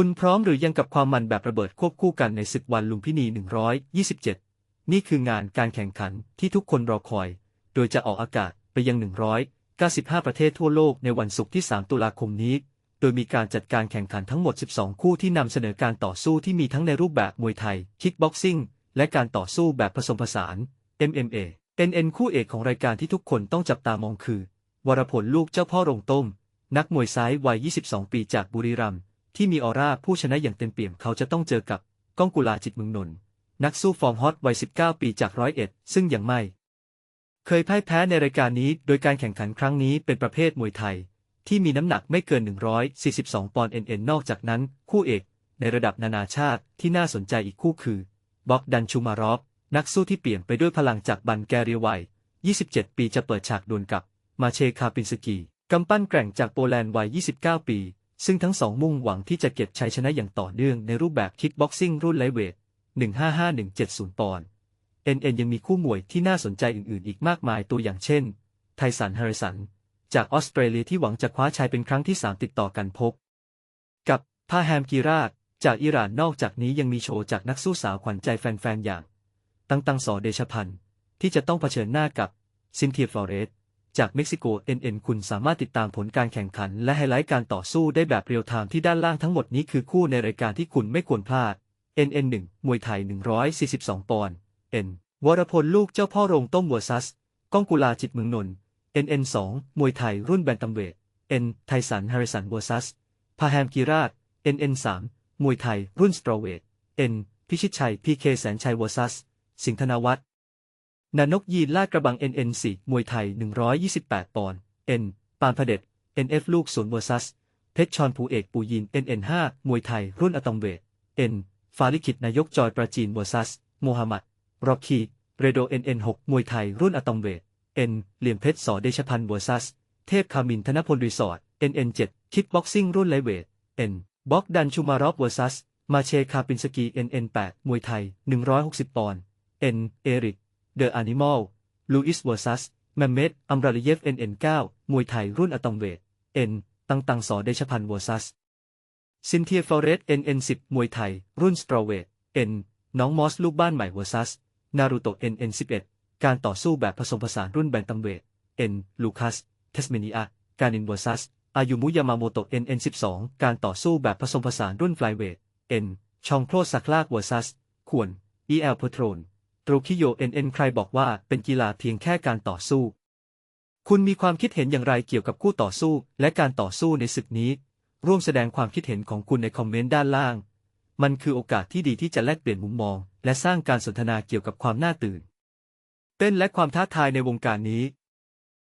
คุณพร้อมหรือยังกับความมันแบบระเบิดควบคู่กันในศึกวันลุมพินี 127 นี่คืองานการแข่งขันที่ทุกคนรอคอย โดยจะออกอากาศไปยัง 195 ประเทศทั่วโลกในวันศุกร์ที่ 3 ตุลาคมนี้ โดยมีการจัดการแข่งขันทั้งหมด 12 คู่ที่นำเสนอการต่อสู้ที่มีทั้งในรูปแบบมวยไทย คิกบ็อกซิ่ง และการต่อสู้แบบผสมผสาน MMA NN คู่เอกของรายการที่ทุกคนต้องจับตามองคือ วรพลลูกเจ้าพ่อโรงต้ม นักมวยซ้ายวัย 22 ปีจากบุรีรัมย์ ที่มีออร่าผู้ชนะอย่างเต็มเปี่ยมเขาจะต้องเจอกับก้องกุลาจิตมืองนนท์นักสู้ฟอร์มฮอตวัย 19 ปีจากร้อยเอ็ดซึ่งยังไม่ เคยพ่ายแพ้ในรายการนี้ โดยการแข่งขันครั้งนี้เป็นประเภทมวยไทย ที่มีน้ำหนักไม่เกิน 142 ปอนด์ NN นอกจากนั้น คู่เอก ในระดับนานาชาติที่น่าสนใจอีกคู่คือบ็อกดันชูมารอฟนักสู้ที่เปลี่ยนไปด้วยพลังจากบันแกเรียวัย 27 ปีจะเปิดฉากดวลกับมาเชคาปินสกีกำปั้นแกร่งจากโปแลนด์วัย 29 ปี ซึ่งทั้งสองมุ่งหวังที่จะเก็บชัยชนะอย่างต่อเนื่องในรูปแบบคิกบ็อกซิ่งรุ่นไลเวท155170 ปอนด์ NN ยังมีคู่มวยที่น่าสนใจอื่นๆ อีกมากมายตัวอย่างเช่น ไทสันแฮริสัน จากออสเตรเลียที่หวังจะคว้าชัยเป็นครั้งที่ 3 ติดต่อกันพบ กับพาแฮมกีราจากอิหร่านนอกจากนี้ยังมีโชว์จากนักสู้สาวขวัญใจแฟนๆ อย่าง ตังตังสอเดชพันธ์ที่จะต้องเผชิญหน้ากับซินเทียฟลอเรส จากเม็กซิโก NN คุณสามารถติดตามผลการแข่งขัน และไฮไลท์การต่อสู้ได้แบบเรียลไทม์ที่ด้านล่างทั้งหมดนี้คือคู่ในรายการที่คุณไม่ควรพลาด NN 1มวยไทย 142 ปอนด์ N วรพลลูกเจ้าพ่อโรงต้มวัวซัส ก้องกุลาจิตเมืองนนท์ NN 2มวยไทยรุ่นแบนตัมเวท N ไทสันแฮริสันวัวซัส พาแฮมกีราด NN 3มวยไทยรุ่นสตรอเวท N พิชิตชัย PK แสนชัยวัวซัส สิงห์ธนวัฒน์ นานกยีนลาดกระบัง NN 4 มวยไทย 128 ปอนด์ N ปานพเด็จ NF ลูกสวนวัวซัส เพชรชอนภูเอกปูยิน NN 5 มวยไทย รุ่นอะตอมเวท N ฟาลิคิดนายกจอยประจีนวัวซัสโมฮัมหมัดรอคีเรโด NN 6 มวยไทย รุ่นอะตอมเวท N เหลี่ยมเพชรสอเดชพันธ์วัวซัส เทพคามินธนพลรีสอร์ท NN 7 คิกบ็อกซิ่งรุ่นไลเวท N บ็อกดันชูมารอฟวัวซัส มาเชคาปินสกี NN 8 มวยไทย 160 ปอนด์ N เอริก เดอะแอนิมอลลูอิสเวอร์ซัสแมมเมดอัมราลิเยฟ NN 9 มวยไทยรุ่นอะตอมเวท N ตังตังสอเดชพันธ์เวอร์ซัสซินเทียฟลอเรส NN 10 มวยไทย รุ่นสตรอเวท N น้องมอสลูกบ้านใหม่เวอร์ซัสนารูโตะ NN 11 การต่อสู้แบบผสมผสานรุ่นแบนตัมเวท N ลูคัสเทสเมเนียการินเวอร์ซัสอายุมุยามาโมโตะ NN 12 การต่อสู้แบบผสมผสานรุ่นไฟลเวท N ชองโครสักลากเวอร์ซัสขวน EL เพอร์โทรน โตรคิโยเอ็นเอ็นใครบอกว่าเป็นกีฬาเพียงแค่การต่อสู้ คุณมีความคิดเห็นอย่างไรเกี่ยวกับคู่ต่อสู้ และการต่อสู้ในศึกนี้ ร่วมแสดงความคิดเห็นของคุณในคอมเมนต์ด้านล่าง มันคือโอกาสที่ดีที่จะแลกเปลี่ยนมุมมอง และสร้างการสนทนาเกี่ยวกับความน่าตื่น เต้นและความท้าทายในวงการนี้